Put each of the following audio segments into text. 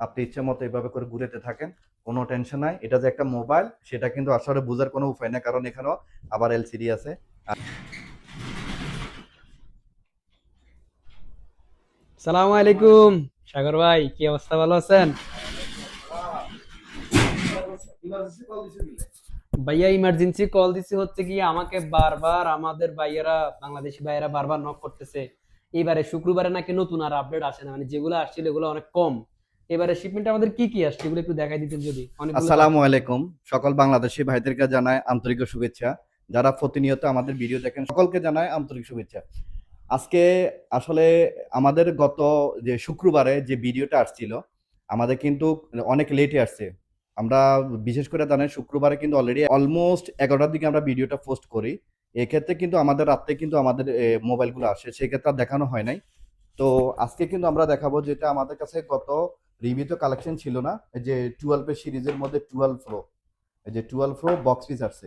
আপনি ইচ্ছে মতো এভাবে করে ঘুরেতে থাকেন, কোনো টেনশন নাই। এটা যে একটা মোবাইল সেটা কিন্তু আসলে বোঝার কোনো উপায় নেই, কারণ এখানেও আবার এলসিডি আছে। সালাম আলাইকুম। সাগর ভাই, কি অবস্থা? ভালো আছেন? ভাইয়া ইমার্জেন্সি কল দিছে হচ্ছে কি, আমাকে বারবার আমাদের ভাইয়েরা, বাংলাদেশি ভাইয়েরা বারবার নক করতেছে। এবারে শুক্রবারে নাকি নতুন আর আপডেট আসে না মানে যেগুলো আসছিল এগুলো অনেক কম। এবারে শিপমেন্ট আমাদের কি কি আসছে, এগুলো একটু দেখাই দিতেন যদি। আসসালামু আলাইকুম। সকল বাংলাদেশি ভাইদেরকে জানায় আন্তরিক শুভেচ্ছা। যারা প্রতিনিয়ত আমাদের ভিডিও দেখেন, সকলকে জানায় আন্তরিক শুভেচ্ছা। আজকে আসলে আমাদের গত যে শুক্রবারে যে ভিডিওটা আসছিল, আমাদের কিন্তু অনেক লেটে আসছে। আমরা বিশেষ করে জানেন শুক্রবারে কিন্তু অলরেডি অলমোস্ট এগারোটার দিকে আমরা ভিডিওটা পোস্ট করি। এক্ষেত্রে কিন্তু আমাদের রাত্রে কিন্তু আমাদের মোবাইলগুলো আসে, সেক্ষেত্রে দেখানো হয় নাই। তো আজকে কিন্তু আমরা দেখাবো যেটা আমাদের কাছে গত রিভিউতে কালেকশন ছিল না যে টুয়েলভ সিরিজের মধ্যে টুয়েলভ প্রো যে টুয়েলভ প্রো বক্স পিস আসছে।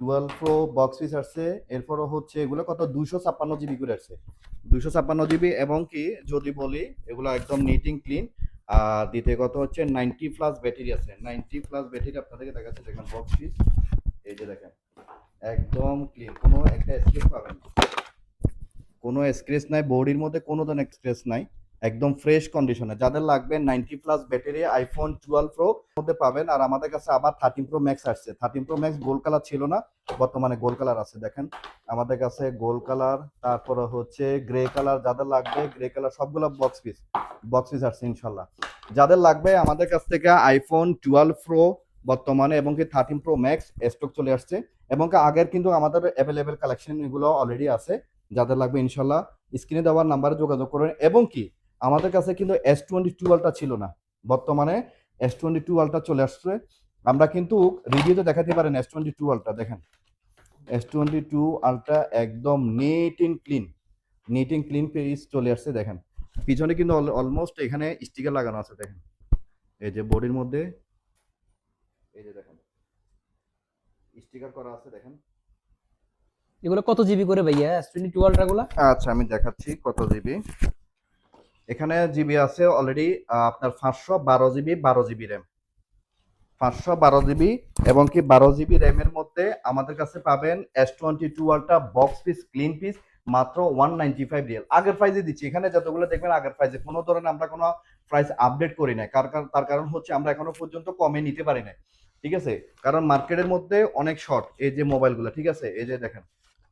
টুয়েলভ প্রো বক্স পিস আসছে, এরপরও হচ্ছে এগুলো কত? দুশো ছাপ্পান্ন জিবি করে আসছে। দুইশো ছাপ্পান্ন জিবি এবং কি, যদি বলি, এগুলো একদম নিটিং ক্লিন আর দ্বিতীয় কথা হচ্ছে? নাইনটি প্লাস ব্যাটারি আছে। নাইনটি প্লাস ব্যাটারি আপনাদেরকে দেখাচ্ছে, দেখেন বক্স পিস এই যে দেখেন, একদম ক্লিন কোনো একটা স্ক্রেচ পাবেন কোনো স্ক্রেচ নাই বডির মধ্যে কোনো ধরনের স্ক্রেচ নাই। একদম ফ্রেশ কন্ডিশনে যাদের লাগবে ninety plus battery iPhone twelve pro মধ্যে পাবেন। আর আমাদের কাছে আবার থার্টিন প্রো ম্যাক্স আসছে। Thirteen pro max gold colour ছিল না, বর্তমানে গোল কালার আছে, দেখেন। আমাদের কাছে গোল কালার তারপরে হচ্ছে গ্রে কালার যাদের লাগবে গ্রে কালার সবগুলো বক্স পিস বক্স পিস আসছে ইনশাল্লাহ যাদের লাগবে আমাদের কাছ থেকে আইফোন টুয়েলভ প্রো বর্তমানে এবং কি থার্টিন প্রো ম্যাক্স স্টক চলে আসছে। এবং আগের কিন্তু আমাদের অ্যাভেলেবেল কালেকশন এগুলো অলরেডি আছে। যাদের লাগবে ইনশাল্লাহ স্ক্রিনে দেওয়ার নাম্বারে যোগাযোগ করবেন এবং কি আমাদের কাছে কিন্তু এস টোয়েন্টি টু আলটা ছিল না। বর্তমানে এস টোয়েন্টি টু আলটা চলে আসছে। আমরা কিন্তু রিভিউতে দেখাতে পারেন এস টোয়েন্টি টু আলটা দেখেন। এস টোয়েন্টি টু আলটা একদম neat in clean neat in clean page চলে আসছে দেখেন। পিছনে কিন্তু অলমোস্ট এখানে স্টিকার লাগানো আছে দেখেন। এই যে বডির মধ্যে এই যে দেখেন। স্টিকার করা আছে দেখেন। এগুলো কত জিবি করে ভাইয়া? এস টোয়েন্টি টু গুলা? আচ্ছা আমি দেখাচ্ছি কত জিবি এখানে জিবি আছে অলরেডি আপনার পাঁচশো বারো জিবি বারো জিবি র্যাম পাঁচশো বারো জিবি এবং কি বারো জিবি র্যামের মধ্যে আমাদের কাছে পাবেন S twenty two ultra box piece clean piece মাত্র ওয়ান নাইনটি ফাইভ রিয়েল আগের প্রাইজে দিচ্ছি। এখানে যতগুলো দেখবেন আগের প্রাইজে কোনো ধরনের আমরা কোনো প্রাইস আপডেট করি না কার কার- তার কারণ হচ্ছে আমরা এখনও পর্যন্ত কমে নিতে পারি না ঠিক আছে? কারণ মার্কেটের মধ্যে অনেক শর্ট এই যে মোবাইলগুলো ঠিক আছে? এই যে দেখেন,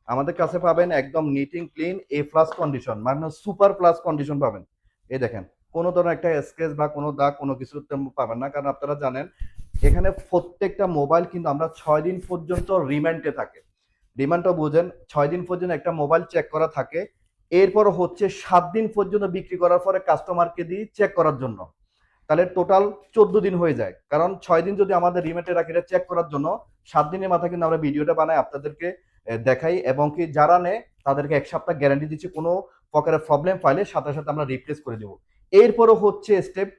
আমাদের কাছে পাবেন একদম নিটিং ক্লিন এ প্লাস কন্ডিশন মানে সুপার প্লাস কন্ডিশন পাবেন। এই দেখেন, কোনো ধরনের একটা স্কেচ বা কোনো দাগ কোনো কিছু পাবেন না। কারণ আপনারা জানেন, এখানে প্রত্যেকটা মোবাইল কিন্তু আমরা ছয় দিন পর্যন্ত রিমান্ডে থাকে। রিমান্ডটা বুঝেন, ছয় দিন পর্যন্ত একটা মোবাইল চেক করা থাকে। এরপর হচ্ছে সাত দিন পর্যন্ত বিক্রি করার পরে কাস্টমারকে দিই চেক করার জন্য। তাহলে টোটাল চোদ্দ দিন হয়ে যায়। কারণ ছয় দিন যদি আমাদের রিমেন্টে রাখি চেক করার জন্য সাত দিনের মাথায় কিন্তু আমরা ভিডিওটা বানাই, আপনাদেরকে দেখাই। এবং কি যারা নেয়, তাদেরকে এক সপ্তাহ গ্যারান্টি দিচ্ছি। কোনো প্রকারের প্রবলেম পাইলে সাথে সাথে আমরা রিপ্লেস করে দেবো। এরপরও হচ্ছে স্টেপ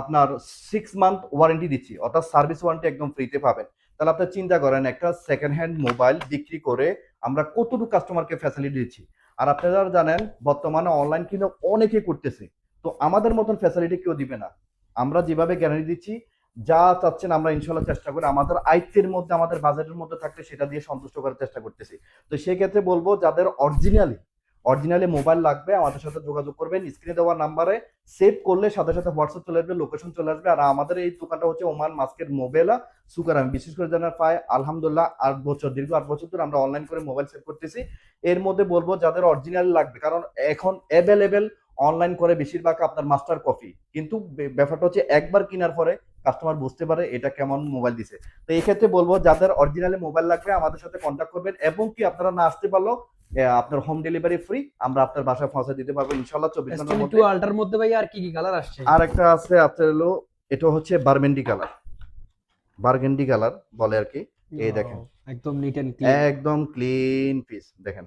আপনার সিক্স মান্থ ওয়ারেন্টি দিচ্ছি, অর্থাৎ সার্ভিস ওয়ারেন্টি একদম ফ্রিতে পাবেন। তাহলে আপনি চিন্তা করেন, একটা সেকেন্ড হ্যান্ড মোবাইল বিক্রি করে আমরা কতটুকু কাস্টমারকে ফ্যাসিলিটি দিচ্ছি? আর আপনারা জানেন, বর্তমানে অনলাইন কিন্তু অনেকে করতেছে। তো আমাদের মতন ফ্যাসিলিটি কেউ দিবে না। আমরা যেভাবে গ্যারান্টি দিচ্ছি, যা চাচ্ছেন আমরা ইনশাল্লাহ চেষ্টা করি। আমাদের আয়ত্তের মধ্যে, আমাদের বাজেটের মধ্যে থাকলে সেটা দিয়ে সন্তুষ্ট করার চেষ্টা করতেছি। তো সেই ক্ষেত্রে বলব, যাদের অরিজিনালি অরিজিনালি মোবাইল লাগবে আমাদের সাথে যোগাযোগ করবেন স্ক্রিনে দেওয়া নাম্বারে সেভ করলে সাথে সাথে হোয়াটসঅ্যাপ চলে আসবে লোকেশন চলে আসবে। আর আমাদের এই দোকানটা হচ্ছে ওমান মাস্কের মোবাইলা সুগার আমি বিশেষ করে জানার পাই আলহামদুলিল্লাহ আট বছর দীর্ঘ আট বছর ধরে আমরা অনলাইন করে মোবাইল সেভ করতেছি। এর মধ্যে বলব যাদের অরিজিনাল লাগবে কারণ এখন অ্যাভেলেবেল অনলাইন করে বেশিরভাগ আপনার মাস্টার কপি কিন্তু ব্যাপারটা হচ্ছে একবার কেনার পরে কাস্টমার বুঝতে পারে এটা কেমন মোবাইল দিছে। তো এই ক্ষেত্রে বলব যাদের অরিজিনালি মোবাইল লাগবে আমাদের সাথে কন্ট্যাক্ট করবেন এবং কি আপনারা না আসতে পারলেও আহ, আপনার হোম ডেলিভারি ফ্রি আমরা আপনার বাসায় পৌঁছে দিতে পারব ইনশাল্লাহ চব্বিশ ঘণ্টার টোয়েন্টি টু মধ্যে। আলট্রার মধ্যে ভাইয়া আর কি কি কালার আসছে? আর একটা আছে আপনার হলো এটা হচ্ছে বারমেন্ডি কালার বারগেন্ডি কালার বলে আর কি। এই দেখেন। একদম নিট এন্ড ক্লিন একদম ক্লিন পিস দেখেন।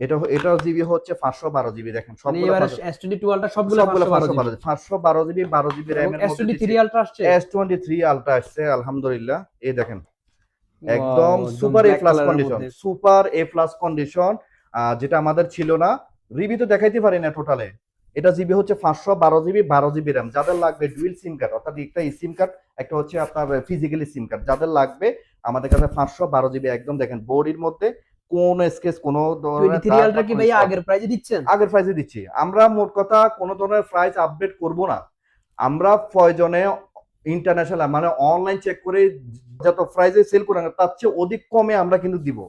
এটা এটা জিবি হচ্ছে পাঁচশো বারো জিবি দেখেন। মানে সবগুলো এবারে পাঁচশো- এস টোয়েন্টি টু আলট্রা সবগুলো সবগুলো পাঁচশো পাঁচশো বারো পাঁচশো বারো জিবি বারো জিবি র্যামের এস টোয়েন্টি থ্রি আলট্রা আসছে? এস টোয়েন্টি থ্রি আলট্রা আসছে আলহামদুলিল্লাহ। এই দেখেন। একদম super A plus condition super A plus condition যেটা আমাদের ছিল না। রিভিউ তো দেখাইতে পারি না টোটালে এটা জিবি হচ্ছে পাঁচশো বারো জিবি বারো জিবি র্যাম যাদের লাগবে ডুয়েল সিম কার্ড অর্থাৎ একটা সিম কার্ড একটা হচ্ছে আপনার ফিজিক্যালি সিম কার্ড যাদের লাগবে আমাদের কাছে পাঁচশো বারো জিবি একদম দেখেন বডির মধ্যে কোন স্কেচ কোন ধরনের কি আগের প্রাইজে দিচ্ছেন? আগের প্রাইসে দিচ্ছি। আমরা মোট কথা কোন ধরনের প্রাইস আপডেট করব না। আমরা প্রয়োজনে ইন্টারন্যাশনাল মানে অনলাইন চেক করে যত প্রাইসে সেল করে তার চেয়ে অধিক কমে আমরা কিন্তু দিব।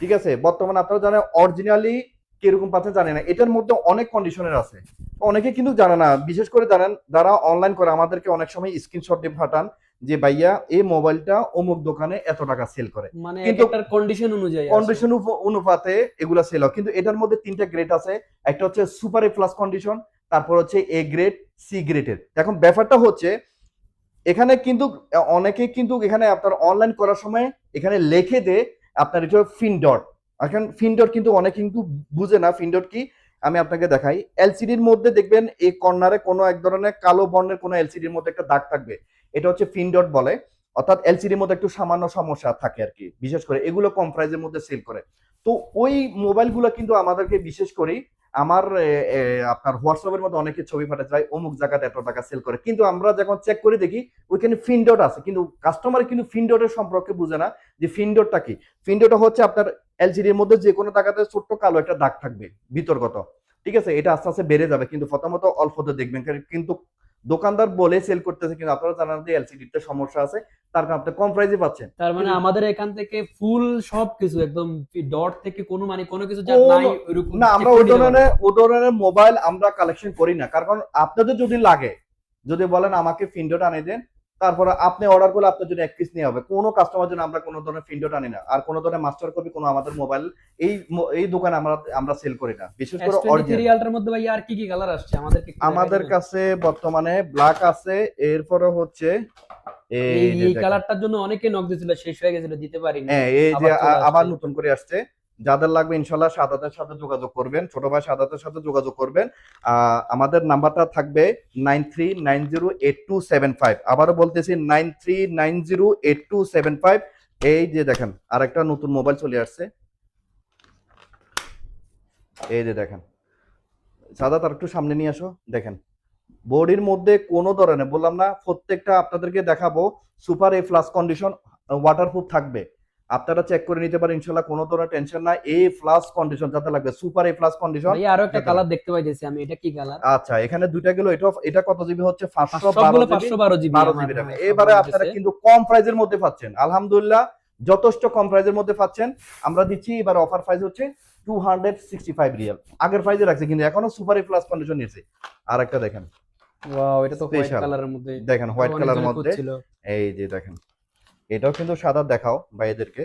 ঠিক আছে? বর্তমানে আপনারা জানেন অরিজিনালি কীরকম পাচ্ছেন জানেন না। এটার মধ্যে অনেক কন্ডিশনের আছে। অনেকে কিন্তু জানে না। বিশেষ করে জানেন যারা অনলাইন করে আমাদেরকে অনেক সময় স্ক্রিনশট দিয়ে পাঠান যে ভাইয়া এই মোবাইলটা অমুক দোকানে এত টাকা সেল করে। মানে কিন্তু- কন্ডিশন অনুযায়ী কন্ডিশন অনুপাতে এগুলা সেল হয়। কিন্তু এটার মধ্যে তিনটা গ্রেড আছে। একটা হচ্ছে সুপার এ প্লাস কন্ডিশন তারপর হচ্ছে এ গ্রেড সি গ্রেডের এখন ব্যাপারটা হচ্ছে এখানে কিন্তু অনেকে কিন্তু এখানে আপনার অনলাইন করার সময় এখানে লিখে দে আপনার এটা ফিন ডট এখন ফিন ডট কিন্তু অনেকে কিন্তু বুঝে না ফিন ডট কি? আমি আপনাকে দেখাই। এলসিডির মধ্যে দেখবেন এই কর্নারে কোনো এক ধরনের কালো বর্ণের কোনো এলসিডির মধ্যে একটা দাগ থাকবে। এটা হচ্ছে ফিন ডট বলে। অর্থাৎ এলসিডির মধ্যে একটু সামান্য সমস্যা থাকে আর কি। বিশেষ করে এগুলো কম প্রাইজের মধ্যে সেল করে। তো ওই মোবাইলগুলো কিন্তু আমাদেরকে বিশেষ করে আমার আপনার হোয়াটসঅ্যাপের মধ্যে অনেকে ছবি পাঠাতে যায় অমুক জায়গাতে এত টাকা সেল করে। কিন্তু আমরা যখন চেক করে দেখি, ওইখানে ফিনডট আছে। কিন্তু কাস্টমার কিন্তু ফিনডটের সম্পর্কে বুঝে না যে ফিনডটটা কি? ফিনডট হচ্ছে আপনার এলসিডির মধ্যে যে কোনো জায়গাতে ছোট্ট কালো একটা দাগ থাকবে, বিতর্কত। ঠিক আছে? এটা আস্তে আস্তে বেড়ে যাবে। কিন্তু প্রথমত অল্পতে দেখবেন কিন্তু দোকানদার বলে সেল করতেছে কিন্তু আপনারা জানান যে এলসিডিতে সমস্যা আছে তার কারণে আপনি কম প্রাইসে পাচ্ছেন। তার মানে আমাদের এখান থেকে ফুল সব কিছু একদম ডট থেকে কোনো মানে কোনো কিছু যা নাই এরকম না আমরা ওই ধরনের ওই ধরনের মোবাইল আমরা কালেকশন করি না। কারণ আপনাদের যদি লাগে যদি বলেন আমাকে ফিন্ডোটা আনিয়ে দেন তারপরে আপনি অর্ডার করলে আপনার জন্য এক পিস নিয়ে হবে। কোনো কাস্টমার জন্য আমরা কোনো ধরনের ফিন্ডোটা আনি না। আর কোনো ধরনের মাস্টার কপি কোনো আমাদের মোবাইল এই এই দোকানে আমরা আমরা সেল করি না। বিশেষ করে S23 অরিজিনাল আলট্রার মধ্যে ভাই আর কি কি কালার আসছে? আমাদেরকে একটু আমাদের কাছে বর্তমানে ব্ল্যাক আছে এরপরে হচ্ছে এই। কালারটার জন্য অনেকে নক দিছিল শেষ হয়ে গেছিল দিতে পারিনি। হ্যাঁ এই যে আবার। নতুন করে আসছে। যাদের লাগবে ইনশাল্লাহ সাদাতের সাথে যোগাযোগ করবেন, ছোট ভাই সাদাতের সাথে যোগাযোগ করবেন। আমাদের নাম্বারটা থাকবে nine three nine zero eight two seven five. আবারও বলতেছি nine three nine zero eight two seven five. এই যে দেখেন, আরেকটা নতুন মোবাইল চলে আসছে। এই যে দেখেন, সাদাত আর একটু সামনে নিয়ে আসো, দেখেন। বডির মধ্যে কোনো ধরনের, বললাম না, প্রত্যেকটা আপনাদেরকে দেখাবো, super A plus condition waterproof থাকবে। আপনারা চেক করে নিতে পারেন ইনশাল্লাহ কোনো ধরনের টেনশন না এ প্লাস কন্ডিশন যাতে লাগবে সুপার এ প্লাস কন্ডিশন ভাই আরও একটা কালার দেখতে পাইতেছি আমি এটা কি কালার আচ্ছা এখানে দুইটা গেল এটা এটা কত জিবি হচ্ছে? পাঁচশো বারো সবগুলো জিবি পাঁচশো বারো জিবি বারো এবারে আপনারা কিন্তু কম প্রাইজের মধ্যে পাচ্ছেন। আলহামদুলিল্লাহ যথেষ্ট কম প্রাইজের মধ্যে পাচ্ছেন। আমরা দিচ্ছি এবার অফার প্রাইস হচ্ছে টু হান্ড্রেড সিক্সটি ফাইভ রিয়াল আগের প্রাইজে রাখছে কিন্তু এখনও সুপার এ প্লাস কন্ডিশন নিয়েছে। আর একটা দেখেন। ওয়াও এটা তো হোয়াইট কালারের মধ্যে দেখেন হোয়াইট কালারের মধ্যে। এই যে দেখেন। এটাও কিন্তু সাদা দেখাও ভাইদেরকে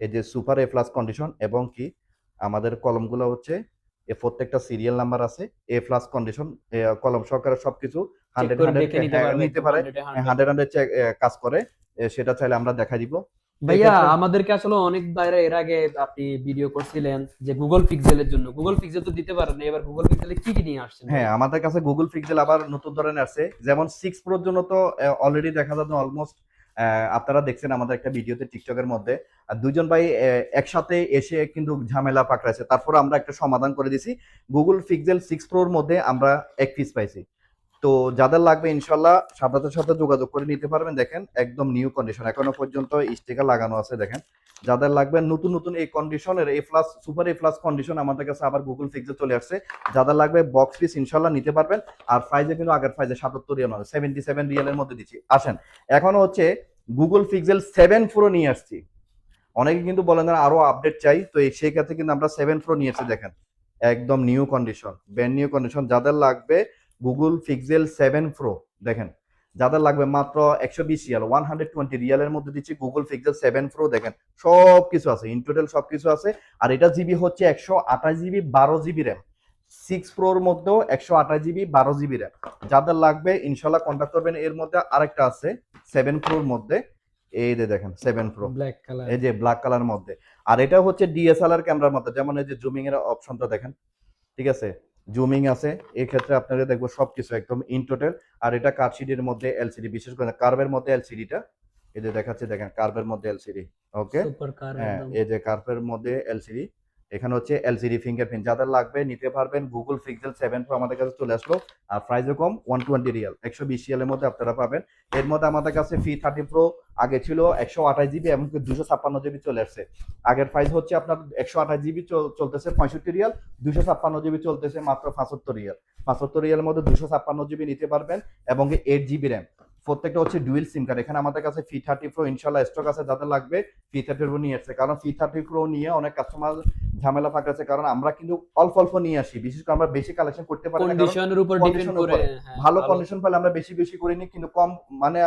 এই যে সুপার এ প্লাস কন্ডিশন এবং কি আমাদের কলমগুলো হচ্ছে এ প্রত্যেকটা সিরিয়াল নাম্বার আছে। এ প্লাস কন্ডিশন কলম সহকারে সবকিছু হান্ড্রেড হান্ড্রেড নিতে পারে। 100 এ 100 হান্ড্রেড হান্ড্রেড কাজ করে। সেটা চাইলে আমরা দেখা দিব। ভাইয়া আমাদেরকে আসলে অনেক বাইরে এর আগে আপনি ভিডিও করছিলেন যে গুগল পিক্সেলের জন্য। গুগল পিক্সেল তো দিতে পারেন এবার গুগল পিক্সেলে কি কি নিয়ে আসছেন? হ্যাঁ আমাদের কাছে গুগল পিক্সেল আবার নতুন ধরনের আছে। যেমন সিক্স প্রোর জন্য তো অলরেডি দেখা যাচ্ছে অলমোস্ট আপনারা দেখছেন আমাদের একটা ভিডিওতে টিকটকের মধ্যে। দুজন ভাই একসাথে এসে কিন্তু ঝামেলা পাকড়াইছে। তারপর আমরা একটা সমাধান করে দিছি। গুগল ফিক্সেল সিক্স প্রোর মধ্যে আমরা এক পিস পাইছি। তো যাদের লাগবে ইনশাল্লাহ সাদাতের সাথে যোগাযোগ করে নিতে পারবেন। দেখেন, একদম নিউ কন্ডিশন এখনও পর্যন্ত স্টিকার লাগানো আছে, দেখেন। যাদের লাগবে নতুন নতুন এই কন্ডিশনের A plus super A plus condition আমাদের কাছে আবার গুগল পিক্সেল চলে আসছে। যাদের লাগবে বক্স পিস ইনশাল্লাহ নিতে পারবেন, আর প্রাইজে কিন্তু আগের প্রাইজে সাতাত্তর রিয়াল নয় সেভেন্টি সেভেন রিয়ালের মধ্যে দিচ্ছি। আসেন, এখনও হচ্ছে গুগল পিক্সেল সেভেন প্রো নিয়ে আসছি। অনেকে কিন্তু বলেন, না, আরও আপডেট চাই। তো এই সেই ক্ষেত্রে কিন্তু আমরা সেভেন প্রো নিয়ে এসেছি, দেখেন। একদম new condition brand new condition যাদের লাগবে গুগল পিক্সেল সেভেন প্রো দেখেন। যাদের লাগবে মাত্র একশো বিশ রিয়াল ওয়ান হান্ড্রেড টোয়েন্টি রিয়ালের মধ্যে দিচ্ছি গুগল পিক্সেল সেভেন প্রো দেখেন। সব কিছু আছে ইন টোটাল সব কিছু আছে। আর এটা জিবি হচ্ছে একশো আঠাশ জিবি বারো জিবি র্যাম। সিক্স প্রোর মধ্যেও একশো আঠাশ জিবি বারো জিবি র্যাম। যাদের লাগবে ইনশাল্লাহ কন্ট্যাক্ট করবেন। এর মধ্যে আরেকটা আছে সেভেন প্রোর মধ্যে। এই যে দেখেন সেভেন প্রো ব্ল্যাক কালার এই যে ব্ল্যাক কালার মধ্যে। আর এটা হচ্ছে ডিএসএলআর ক্যামেরার মধ্যে। যেমন এই যে জুমিং এর অপশনটা দেখেন। ঠিক আছে? জুমিং আছে এক্ষেত্রে ক্ষেত্রে আপনারা দেখব সবকিছু একদম ইন টোটাল আর এটা কার্ডশিটের মধ্যে এলসিডি বিশেষ করে কার্ভের মধ্যে এলসিডিটা এই যে দেখাচ্ছে দেখেন কার্ভের মধ্যে এলসিডি ওকে হ্যাঁ এই যে কার্ভের মধ্যে এলসিডি এখানে হচ্ছে এলসিডি ফিঙ্গারপ্রিন্ট যাদের লাগবে নিতে পারবেন গুগল পিক্সেল সেভেন প্রো আমাদের কাছে চলে আসলো। আর প্রাইসও কম ওয়ান টোয়েন্টি রিয়াল, একশো বিশ রিয়ালের মধ্যে আপনারা পাবেন। এর মধ্যে আমাদের কাছে ফি থার্টি প্রো আগে ছিল একশো আঠাশ জিবি এমনকি দুশো ছাপ্পান্ন জিবি চলে আসছে। আগের প্রাইস হচ্ছে আপনার একশো আঠাশ জিবি চলতেছে পঁয়ষট্টি রিয়াল, দুশো ছাপ্পান্ন জিবি চলতেছে মাত্র পঁচাত্তর রিয়াল। পঁচাত্তর রিয়ালের মধ্যে দুশো ছাপ্পান্ন জিবি নিতে পারবেন এবং এইট জিবি র্যাম প্রত্যেকটা হচ্ছে ডুয়েল সিম কার্ড এখানে আমাদের কাছে ফি থার্টি প্রো ইনশাল্লাহ স্টক আছে যাদের লাগবে ফি থার্টি প্রো নিয়ে আসছে কারণ ফি থার্টি প্রো নিয়ে অনেক কাস্টমার ঝামেলা ফাঁকাছে কারণ আমরা কিন্তু অল্প অল্প নিয়ে আসি। বিশেষ করে আমরা বেশি কালেকশন করতে পারি কন্ডিশনের উপর ডিপেন্ড করে হ্যাঁ, ভালো কন্ডিশন পেলে আমরা বেশি বেশি করে নিই কিন্তু কম মানে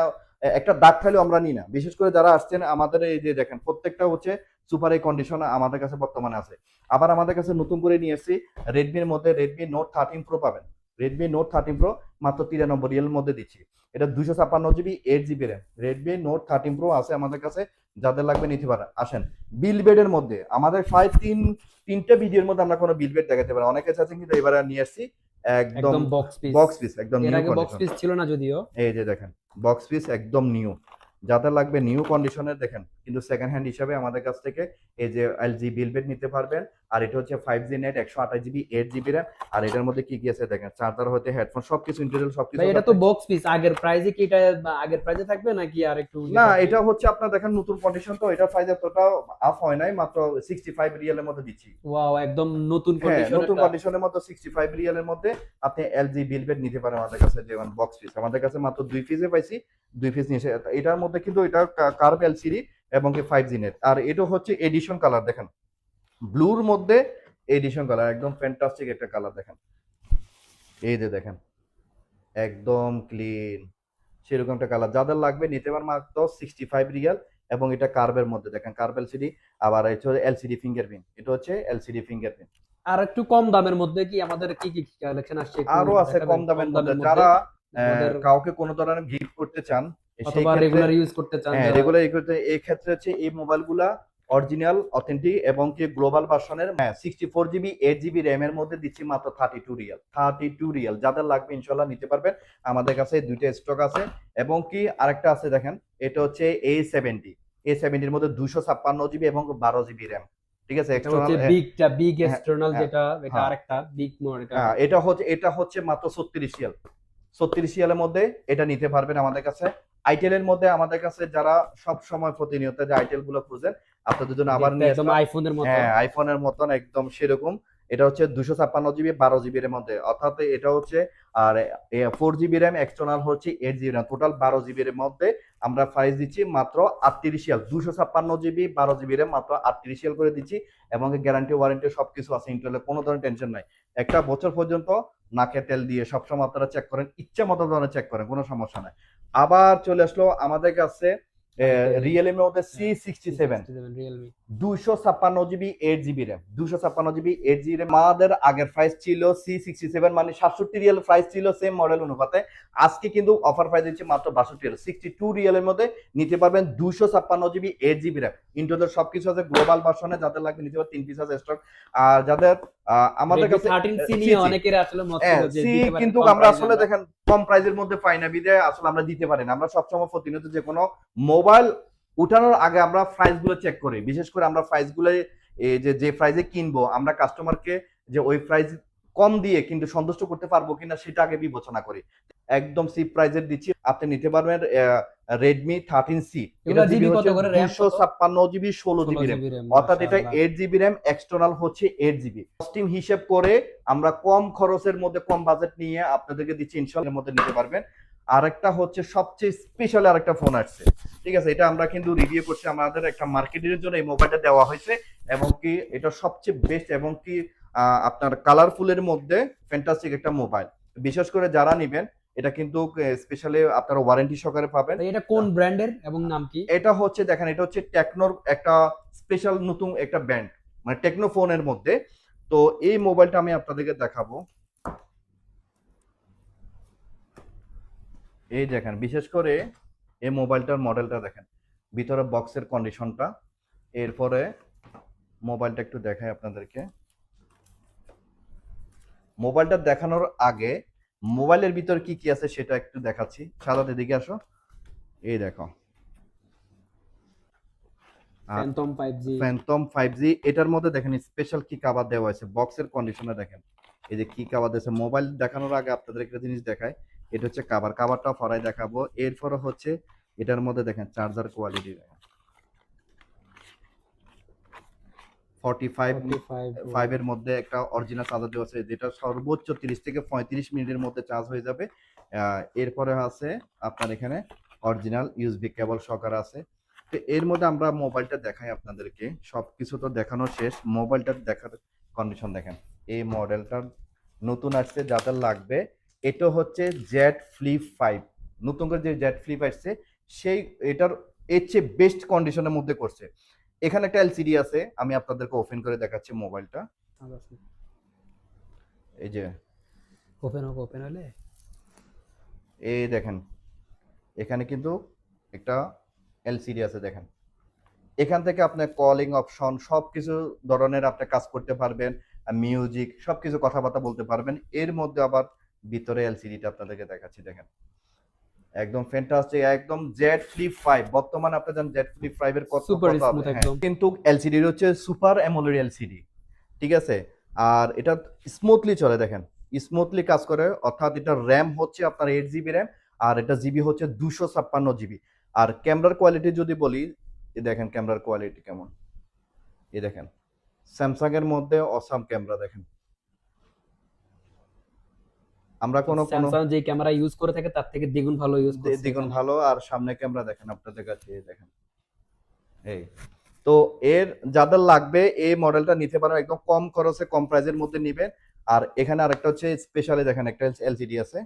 একটা দাগ খাইলেও আমরা নিই না। বিশেষ করে যারা আসছেন আমাদের এই যে দেখেন প্রত্যেকটা হচ্ছে সুপার এই কন্ডিশন আমাদের কাছে বর্তমানে আছে। আবার আমাদের কাছে নতুন করে নিয়ে এসেছি রেডমির মধ্যে রেডমি নোট থার্টিন প্রো পাবেন। রেডমি নোট থার্টিন প্রো মাত্র তিরানব্বই রিয়েল মধ্যে দিচ্ছি। এটা দুশো ছাপ্পান্ন GB eight GB RAM Redmi note thirteen pro আছে আমাদের কাছে যাদের লাগবে নিতে পারেন। আসেন বিল বেডের মধ্যে। আমাদের প্রায় তিন তিনটা ভিডিওর মধ্যে আমরা কোনো বিল বেড দেখাতে পারি। অনেকে চাচ্ছেন কিন্তু এবারে নিয়ে আসছি। একদম বক্স পিস বক্স পিস একদম নিউ বক্স পিস ছিল না যদিও। এই যে দেখেন বক্স পিস একদম নিউ যাদের লাগবে নিউ কন্ডিশনের দেখেন কিন্তু সেকেন্ড হ্যান্ড হিসাবে আমাদের কাছ থেকে এই যে এলজি বিলবেড নিতে পারবেন। আর এটা হচ্ছে ফাইভ জি নেট একশো আঠাশ জিবি এইট জিবি র্যাম আর এটার মধ্যে কি কি আছে দেখেন? চার্জার হতে হেডফোন সবকিছু ইন্টারনাল সবকিছু এটা তো বক্স পিস আগের প্রাইজে কি এটা আগের প্রাইজে থাকবে নাকি আর একটু না এটা হচ্ছে আপনার দেখেন নতুন কন্ডিশন তো এটা প্রাইস এতটা আপ হয় নাই মাত্র সিক্সটি ফাইভ রিয়ালের মধ্যে দিচ্ছি। ওয়াও একদম নতুন হ্যাঁ কন্ডিশন নতুন কন্ডিশনের মধ্যে সিক্সটি ফাইভ রিয়ালের মধ্যে আপনি এল এলজি বিলবেড নিতে পারেন আমাদের কাছে যেমন বক্স পিস আমাদের কাছে মাত্র দুই পিসে পাইছি দুই পিস নিয়ে এটার মধ্যে কিন্তু এটা কার্ভ এলসিডি এবং কি ফাইভ জি নেট আর এটা হচ্ছে এডিশন কালার দেখেন। ব্লুর মধ্যে এডিশন কালার একদম ফ্যান্টাস্টিক একটা কালার দেখেন। এই যে দেখেন একদম ক্লিন সেরকম একটা কালার যাদের লাগবে নিতে পারেন মাত্র সিক্সটি ফাইভ রিয়াল এবং এটা কার্ভের মধ্যে দেখেন কার্ভ এলসিডি আবার হচ্ছে এলসিডি ফিঙ্গারপ্রিন্ট এটা হচ্ছে এলসিডি ফিঙ্গারপ্রিন্ট আর একটু কম দামের মধ্যে কি আমাদের কি কি কালেকশন আসছে আরও আছে কম দামের মধ্যে। যারা কাউকে কোনো ধরনের গিফট করতে চান অথবা রেগুলার ইউজ করতে চান হ্যাঁ রেগুলার এই করতে এই ক্ষেত্রে হচ্ছে এই মোবাইলগুলা অরিজিনাল অথেন্টিক এবং কি গ্লোবাল ভার্সনের sixty four GB eight GB মধ্যে দিচ্ছি মাত্র থার্টি টু রিয়াল থার্টি টু রিয়াল যাদের লাগবে ইনশাল্লাহ নিতে পারবেন। আমাদের কাছে দুইটা স্টক আছে এবং কি আরেকটা আছে দেখেন এটা হচ্ছে এ সেভেন্টি এ সেভেন্টির মধ্যে দুশো ছাপ্পান্ন জিবি এবং বারো জিবি র্যাম ঠিক আছে বিগটা বিগ হ্যাঁ, এক্সটার্নাল হ্যাঁ, যেটা এটা হ্যাঁ। আরেকটা বিগ এটা। হ্যাঁ, হচ্ছে এটা হচ্ছে মাত্র ছত্রিশ রিয়াল ছত্রিশ রিয়ালের মধ্যে এটা নিতে পারবেন আমাদের কাছে। আইটেলের মধ্যে আমাদের কাছে যারা সব সময় প্রতিনিয়ত যে আইটেলগুলো খুঁজেন আপনাদের জন্য আবার নিয়ে একদম আইফোনের মতো হ্যাঁ আইফোনের মতন একদম সেরকম। এটা হচ্ছে দুশো ছাপ্পান্ন জিবি বারো জিবির মধ্যে। অর্থাৎ এটা হচ্ছে আর ফোর জিবি র্যাম এক্সটার্নাল হচ্ছে এইট জিবি র্যাম টোটাল বারো জিবির মধ্যে আমরা প্রাইস দিচ্ছি মাত্র আটত্রিশ রিয়াল দুশো ছাপ্পান্ন জিবি বারো জিবি র্যাম মাত্র আটত্রিশ রিয়াল করে দিচ্ছি। এবং গ্যারান্টি ওয়ারেন্টি সবকিছু আছে ইন্টারনেট কোনো ধরনের টেনশন নাই। একটা বছর পর্যন্ত নাকে তেল দিয়ে সবসময় আপনারা চেক করেন ইচ্ছা মতো ধরনের চেক করেন কোনো সমস্যা নাই। আবার চলে আসলো আমাদের কাছে রিয়েলমির মধ্যে সি সিক্সটি সেভেন দুশো ছাপ্পান্ন জিবি এইট জিবি র্যাম দুশো ছাপ্পান্ন জিবি এইট জিবি র্যাম আমাদের আগের প্রাইস ছিল সি সিক্সটি সেভেন মানে সাতষট্টি রিয়েল প্রাইস ছিল সেম মডেল অনুপাতে। আজকে কিন্তু অফার প্রাইস দিচ্ছে মাত্র বাষট্টি রিয়েল সিক্সটি টু রিয়েলের মধ্যে নিতে পারবেন দুশো ছাপ্পান্ন জিবি এইট জিবি র্যাম ইন্টোদের সবকিছু আছে গ্লোবাল ভার্সনে যাদের লাগবে নিতে পারবেন তিন পিস আছে স্টক আর যাদের আমাদের কাছে হ্যাঁ, কিন্তু আমরা আসলে দেখেন কম প্রাইজের মধ্যে পাই না বিদায় আসলে আমরা দিতে পারি না। আমরা সবসময় প্রতিনিয়ত যে কোনো মোবাইল উঠানোর আগে আমরা প্রাইসগুলো চেক করি। বিশেষ করে আমরা প্রাইসগুলো, এই যে যে প্রাইজে কিনবো, আমরা কাস্টমারকে যে ওই প্রাইস কম দিয়ে কিন্তু সন্তুষ্ট করতে পারব কিনা সেটা আগে বিবেচনা করি। একদম সিপ প্রাইজের দিচ্ছি। আপনি নিতে পারবেন রেডমি থার্টিন সি দুশো ছাপ্পান্ন জিবি ষোলো জিবি র্যাম অর্থাৎ এটা এইট জিবি র্যাম এক্সটার্নাল হচ্ছে এইট জিবি কস্টিং হিসেব করে আমরা কম খরচের মধ্যে কম বাজেট নিয়ে আপনাদেরকে দিচ্ছি ইনশাল্লাহ মধ্যে নিতে পারবেন। আরেকটা হচ্ছে সবচেয়ে স্পেশাল আরেকটা ফোন আসছে। ঠিক আছে এটা আমরা কিন্তু রিভিউ করছি। আমাদের একটা মার্কেটিংয়ের জন্য এই মোবাইলটা দেওয়া হয়েছে এবং কি এটা সবচেয়ে বেস্ট এবং কি আহ, আপনার কালারফুলের মধ্যে ফ্যান্টাস্টিক একটা মোবাইল বিশেষ করে যারা নেবেন এটা কিন্তু স্পেশালি আপনারা ওয়ারেন্টি সহকারে পাবেন। এটা কোন ব্র্যান্ডের এবং নাম কি? এটা হচ্ছে দেখেন এটা হচ্ছে টেকনোর একটা স্পেশাল নতুন একটা ব্র্যান্ড মানে টেকনো ফোনের মধ্যে। তো এই মোবাইলটা আমি আপনাদেরকে দেখাবো। এই দেখেন বিশেষ করে এই মোবাইলটার মডেলটা দেখেন। ভিতরে বক্সের কন্ডিশনটা এরপরে মোবাইলটা একটু দেখাই আপনাদেরকে। মোবাইলটা দেখানোর আগে মোবাইলের ভিতর কি কি আছে সেটা একটু দেখাচ্ছি। সাদাতে দিকে আসো। এই দেখো। Phantom five G phantom five G এটার মধ্যে দেখেন স্পেশাল কি কাভার দেওয়া হয়েছে বক্সের কন্ডিশনে দেখেন। এই যে কি কাভার দিয়েছে? মোবাইল দেখানোর আগে আপনাদের একটা জিনিস দেখায় এটা হচ্ছে কাভার কাভারটা ফরাই দেখাবো। এরপরে হচ্ছে এটার মধ্যে দেখেন চার্জার কোয়ালিটি দেখেন। ফর্টি ফাইভ ফাইভ এর মধ্যে একটা অরিজিনাল চার্জার দেওয়া আছে যেটা সর্বোচ্চ তিরিশ থেকে পঁয়ত্রিশ মিনিটের মধ্যে চার্জ হয়ে যাবে। এরপরে আছে আপনার এখানে অরিজিনাল ইউএসবি কেবল সহকার আছে। তো এর মধ্যে আমরা মোবাইলটা দেখাই আপনাদেরকে। সবকিছু তো দেখানো শেষ। মোবাইলটা দেখার কন্ডিশন দেখেন। এই মডেলটা নতুন আসছে যাদের লাগবে। এটা হচ্ছে জেড ফ্লিপ ফাইভ নতুন করে যে জেড ফ্লিপ আসছে সেই এটার এর চেয়ে বেস্ট কন্ডিশনের মধ্যে করছে। এখানে একটা এলসিডি আছে আমি আপনাদেরকে ওপেন করে দেখাচ্ছি মোবাইলটা এই যে ওপেন হোক ওপেন হলে। এই দেখেন এখানে কিন্তু একটা এলসিডি আছে দেখেন। এখান থেকে আপনার কলিং অপশন সব কিছু ধরনের আপনি কাজ করতে পারবেন মিউজিক সব কিছু কথাবার্তা বলতে পারবেন। এর মধ্যে আবার ভিতরে এলসিডিটা আপনাদেরকে দেখাচ্ছি দেখেন। একদম ফ্যান্টাস্টিক একদম জেড ফ্লিপ ফাইভ বর্তমানে আপনি জানেন জেড ফ্লিপ ফাইভ এর কত Super কত smooth হ্যাঁ, একদম। কিন্তু এলসিডি হচ্ছে সুপার অ্যামোলেড এলসিডি ঠিক আছে? আর এটা স্মুথলি চলে দেখেন। স্মুথলি কাজ করে অর্থাৎ এটা র্যাম হচ্ছে আপনার এইট জিবি র্যাম আর এটা জিবি হচ্ছে দুশো ছাপ্পান্ন জিবি আর ক্যামেরার কোয়ালিটি যদি বলি দেখেন ক্যামেরার কোয়ালিটি কেমন। এই দেখেন স্যামসাং এর মধ্যে অসাম ক্যামেরা দেখেন। আমরা কোনো কোনো স্যামসাং যে ক্যামেরা ইউজ করে থাকে তার থেকে দ্বিগুণ ভালো ইউজ দে- দ্বিগুণ ভালো আর সামনে ক্যামেরা দেখেন আপনাদের কাছে দেখেন। এই। তো এর যাদের লাগবে এই মডেলটা নিতে পারেন একদম কম খরচে কম প্রাইসের মধ্যে নিবেন। আর এখানে আরেকটা হচ্ছে স্পেশালি দেখেন একটা এলসিডি আছে।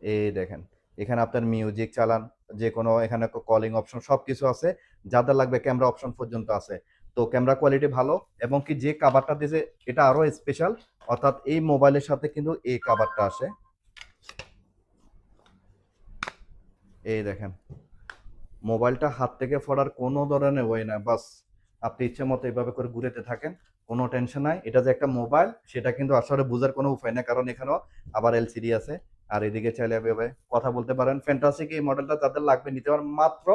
এই দেখেন এখানে আপনার মিউজিক চালান যে কোনো এখানে কলিং অপশন সবকিছু আছে। যাদের লাগবে ক্যামেরা অপশন পর্যন্ত আছে। তো ক্যামেরা কোয়ালিটি ভালো এবং কি যে কাভারটা দিয়েছে এটা আরও স্পেশাল অর্থাৎ এই মোবাইলের সাথে কিন্তু এই কাভারটা আসে। এই দেখেন মোবাইলটা হাত থেকে পড়ার কোনো ধরনের ওয়ে না, বাস আপনি ইচ্ছে মতো এইভাবে করে ঘুরেতে থাকেন, কোনো টেনশন নাই। এটা যে একটা মোবাইল সেটা কিন্তু আসলে বোঝার কোনো উপায় না কারণ এখানেও আবার এলসিডি আছে। আর এদিকে চাইলে কথা বলতে পারেন। ফ্যান্টাসিক এই মডেলটা যাদের লাগবে নিতে পারেন মাত্র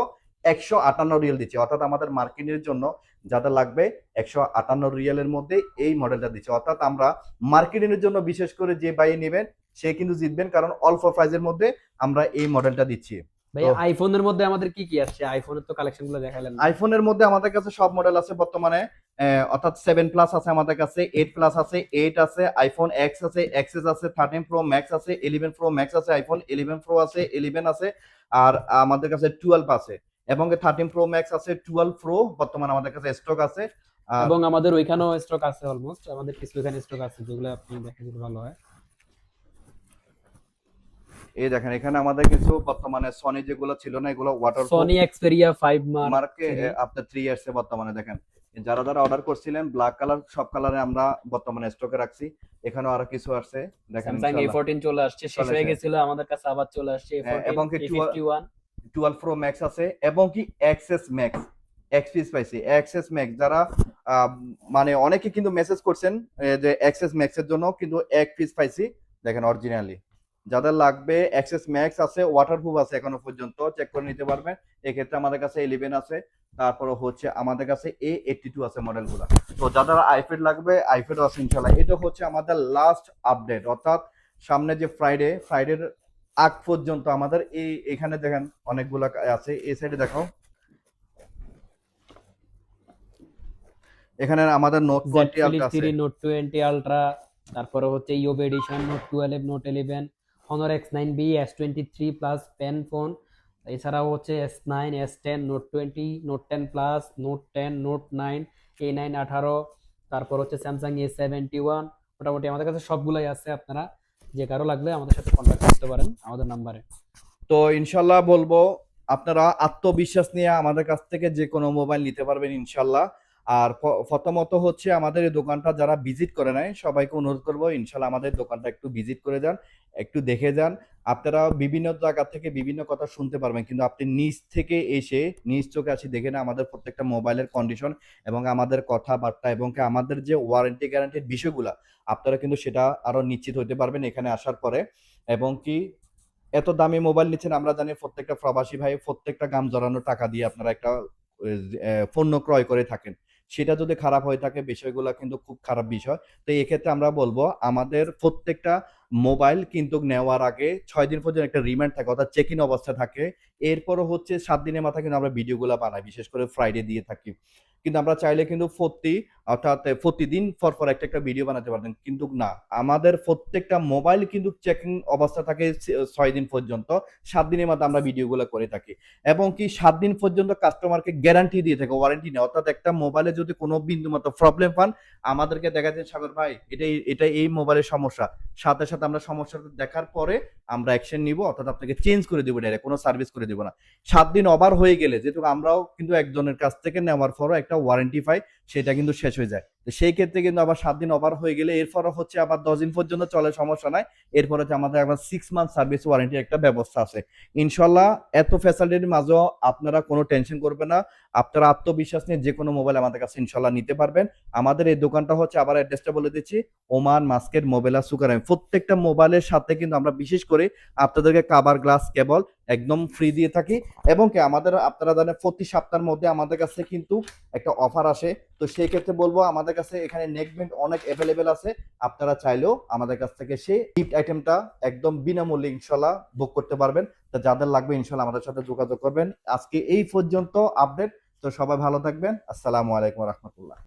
একশো আটান্ন রিয়েল দিচ্ছে। অর্থাৎ আমাদের মার্কেটের জন্য যাদের লাগবে একশো আটান্ন রিয়েলের মধ্যে এই মডেলটা দিচ্ছে। অর্থাৎ আমরা মার্কেটিংয়ের জন্য বিশেষ করে যে বাইয়ে নেবেন সে কিন্তু জিতবেন কারণ অল্প প্রাইজের মধ্যে আমরা এই মডেলটা দিচ্ছি। ভাই আইফোনের মধ্যে আমাদের কি কি আসছে? আইফোনের তো কালেকশনগুলো দেখালেন আইফোনের মধ্যে আমাদের কাছে সব মডেল আছে বর্তমানে। অর্থাৎ সেভেন প্লাস আছে আমাদের কাছে এইট প্লাস আছে এইট আছে আইফোন এক্স আছে এক্সএস আছে থার্টিন প্রো ম্যাক্স আছে ইলেভেন প্রো ম্যাক্স আছে আইফোন ইলেভেন প্রো আছে ইলেভেন আছে আর আমাদের কাছে টুয়েলভ আছে। এবং থার্টিন প্রো ম্যাক্স আছে টুয়েলভ প্রো বর্তমানে আমাদের কাছে স্টক আছে। এবং আমাদের ওইখানেও স্টক আছে অলমোস্ট আমাদের কিছু এখানে স্টক আছে যেগুলো আপনি দেখে দিলে ভালো হয়। এই দেখেন এখানে আমাদের কিছু বর্তমানে সনি যেগুলো ছিল না এগুলো ওয়াটার সনি এক্সপেরিয়া 5 মার্ক মার্কে আপনার থ্রি ইয়ার্স এ বর্তমানে দেখেন। যারা যারা অর্ডার করছিলেন ব্ল্যাক কালার সব কালারে আমরা বর্তমানে স্টকে রাখছি। এখানে আরও কিছু আসছে দেখেন স্যামসাং A14 চলে আসছে শেষ হয়ে। গেছিল আমাদের কাছে আবার চলে আসছে হ্যাঁ, A14 এবং কি A51 টুয়েলভ প্রো ম্যাক্স আছে এবং কি এক্সএস ম্যাক্স এক্সপিস পাইছি। এক্সএস ম্যাক্স যারা মানে অনেকে কিন্তু মেসেজ করছেন যে এক্সএস ম্যাক্স এর জন্য কিন্তু এক পিস পাইছি। দেখেন অরিজিনালি যাদের লাগবে এক্সএস ম্যাক্স আছে ওয়াটার ওয়াটারপ্রুফ আছে এখনও পর্যন্ত চেক করে নিতে পারবেন। এক্ষেত্রে আমাদের কাছে ইলেভেন আছে। তারপরে হচ্ছে আমাদের কাছে এ এইটটি টু আছে মডেলগুলো তো যাদের আইপ্যাড লাগবে আইপ্যাড আছে ইনশাল্লাহ এটা হচ্ছে আমাদের লাস্ট আপডেট অর্থাৎ সামনে যে ফ্রাইডে ফ্রাইডের আগ পর্যন্ত আমাদের এই এখানে দেখেন অনেকগুলো আছে এই সাইডে দেখো এখানে আমাদের নোট টোয়েন্টি আছে। 3 Note 20 Ultra তারপরে হচ্ছে ইয়োব edition note 12 note 11 Honor X9B S23 plus pen phone এছাড়াও হচ্ছে S9 S10 note 20 note 10 plus note 10 note 9 A9 18 তারপর হচ্ছে স্যামসাং A71 মোটামুটি আমাদের কাছে সবগুলাই আছে আপনারা যে কারও লাগলে আমাদের সাথে কন্ট্যাক্ট করতে পারেন, আমাদের নাম্বারে তো ইনশাল্লাহ বলব, আপনারা আত্মবিশ্বাস নিয়ে আমাদের কাছ থেকে যে কোনো মোবাইল নিতে পারবেন ইনশাল্লাহ। আর প্রথমত হচ্ছে আমাদের এই দোকানটা যারা ভিজিট করে নাই সবাইকে অনুরোধ করব ইনশাল্লাহ আমাদের দোকানটা একটু ভিজিট করে যান, একটু দেখে যান। আপনারা বিভিন্ন জায়গা থেকে বিভিন্ন কথা শুনতে পারবেন, কিন্তু আপনি নিজ থেকে এসে, নিজ চোখে আসি দেখে না আমাদের প্রত্যেকটা মোবাইলের কন্ডিশন এবং আমাদের কথাবার্তা এবং আমাদের যে ওয়ারেন্টি গ্যারান্টির বিষয়গুলা, আপনারা কিন্তু সেটা আরও নিশ্চিত হতে পারবেন এখানে আসার পরে। এবং কি এত দামি মোবাইল নিচ্ছেন আমরা জানি প্রত্যেকটা প্রবাসী ভাই প্রত্যেকটা গাম জড়ানো টাকা দিয়ে আপনারা একটা পণ্য ক্রয় করে থাকেন। সেটা যদি খারাপ হয়ে থাকে বিষয়গুলো কিন্তু খুব খারাপ বিষয়। তো এক্ষেত্রে আমরা বলব, আমাদের প্রত্যেকটা মোবাইল কিন্তু নেওয়ার আগে ছয় দিন পর্যন্ত একটা রিমান্ড থাকে, অর্থাৎ চেক ইন অবস্থা থাকে। এরপরও হচ্ছে সাত দিনের মাথায় কিন্তু আমরা ভিডিওগুলো বানাই, বিশেষ করে ফ্রাইডে দিয়ে থাকি। কিন্তু আমরা চাইলে কিন্তু প্রতি অর্থাৎ প্রতিদিন পর পর একটা একটা ভিডিও বানাতে পারতেন কিন্তু না, আমাদের প্রত্যেকটা মোবাইল কিন্তু চেকিং অবস্থা থাকে ছয় দিন পর্যন্ত, সাত দিনের মধ্যে আমরা ভিডিওগুলো করে থাকি। এবং কি সাত দিন পর্যন্ত কাস্টমারকে গ্যারান্টি দিয়ে থাকে ওয়ারেন্টি নেই। অর্থাৎ একটা মোবাইলে যদি কোনো বিন্দু মতো প্রবলেম পান, আমাদেরকে দেখাচ্ছেন সাগর ভাই, এটাই এটা এই মোবাইলের সমস্যা। সাথে সাথে আমরা সমস্যাটা দেখার পরে আমরা অ্যাকশন নিব, অর্থাৎ আপনাকে চেঞ্জ করে দিব ডাইরেক্ট কোনো সার্ভিস করে দিব না। সাত দিন ওভার হয়ে গেলে, যেহেতু আমরাও কিন্তু একজনের কাছ থেকে নেওয়ার পরও একটা ওয়ারেন্টি পাই, সেটা কিন্তু শেষ হয়ে যায়। সেই ক্ষেত্রে কিন্তু আবার সাত দিন ওভার হয়ে গেলে এরপরও হচ্ছে আবার দশ দিন পর্যন্ত চলে, সমস্যা নাই। এরপর হচ্ছে আমাদের আবার সিক্স মান্থ সার্ভিস ওয়ারেন্টির একটা ব্যবস্থা আছে। ইনশাল্লাহ এত ফ্যাসিলিটির মাঝেও আপনারা কোনো টেনশন করবেন না। আপনারা আত্মবিশ্বাস নিয়ে যে কোনো মোবাইল আমাদের কাছে ইনশাল্লাহ নিতে পারবেন। আমাদের এই দোকানটা হচ্ছে আবার অ্যাড্রেসটা বলে দিচ্ছি, ওমান মাস্কেট মোবাইলা সুকারাম প্রত্যেকটা মোবাইলের সাথে কিন্তু আমরা বিশেষ করে আপনাদেরকে কাবার গ্লাস কেবল একদম ফ্রি দিয়ে থাকি। এবং কি আমাদের আপনারা জানেন প্রতি সপ্তাহের মধ্যে আমাদের কাছে কিন্তু একটা অফার আসে। তো সেই ক্ষেত্রে বলব আমাদের কাছে এখানে নেকবেন্ট অনেক অ্যাভেলেবেল আছে। আপনারা চাইলেও আমাদের কাছ থেকে সেই গিফট আইটেমটা একদম বিনামূল্যে ইনশাল্লাহ বুক করতে পারবেন। তো যাদের লাগবে ইনশাল্লাহ আমাদের সাথে যোগাযোগ করবেন। আজকে এই পর্যন্ত আপডেট তো সবাই ভালো থাকবেন। আসসালামু আলাইকুম রহমতুল্লাহ।